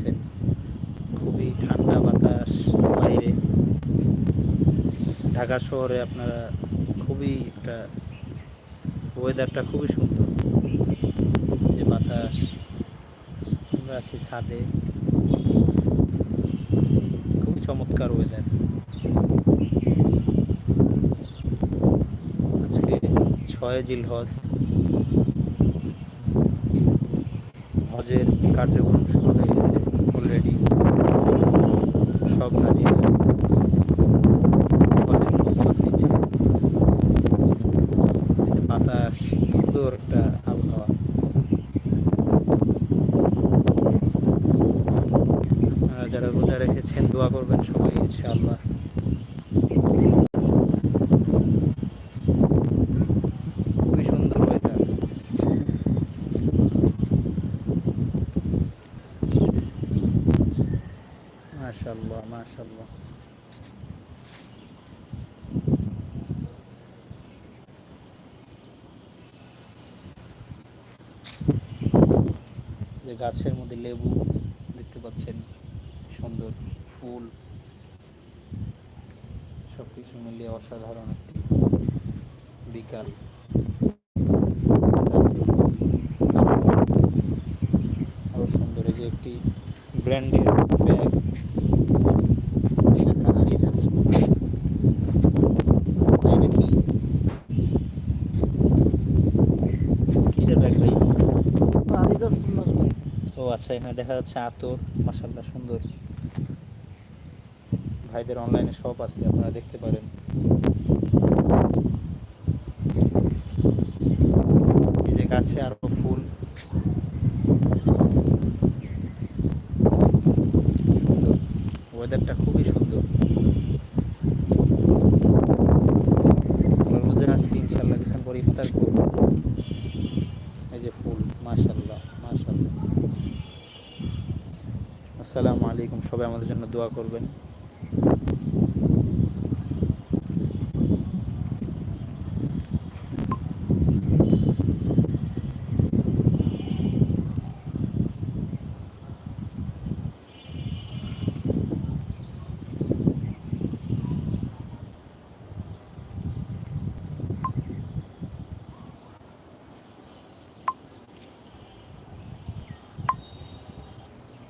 পাচ্ছেন খুবই ঠান্ডা বাতাস বাইরে। ঢাকা শহরে আপনারা খুবই একটা ওয়েদারটা খুবই সুন্দর। যে বাতাস আমরা আছি ছাদে। খুবই চমৎকার ওয়েদার আজকে ছয় জিল হজ। হজের কার্যক্রম শুরু হয়ে গেছে অলরেডি সব হাজিরা হজের প্রস্তুত নিচ্ছে বাতাস সুন্দর একটা আবহাওয়া আপনারা যারা রোজা রেখেছেন দোয়া করবেন সবাই ইনশাআল্লাহ। খুবই সুন্দর গাছের মধ্যে লেবু দেখতে পাচ্ছেন। সুন্দর ফুল সব কিছু মিলিয়ে অসাধারণ একটি বিকাল। আরও সুন্দর এই যে একটি ব্র্যান্ডের ব্যাগ কিসের ব্যাগ। ও আচ্ছা এখানে দেখা যাচ্ছে আতর মাসাল্লাহ সুন্দর। ভাইদের অনলাইনে শপ আছে, আপনারা দেখতে পারেন। এই যে গাছে আরও ফুল। সুন্দর। ওয়েদারটা খুবই সুন্দর। আমরা রোজা আছি ইনশাল্লাহ কিছুক্ষণ পরে ইফতার করব। এই যে ফুল মাশাল্লাহ মাশাল্লাহ আসসালামু আলাইকুম। সবাই আমাদের জন্য দোয়া করবেন।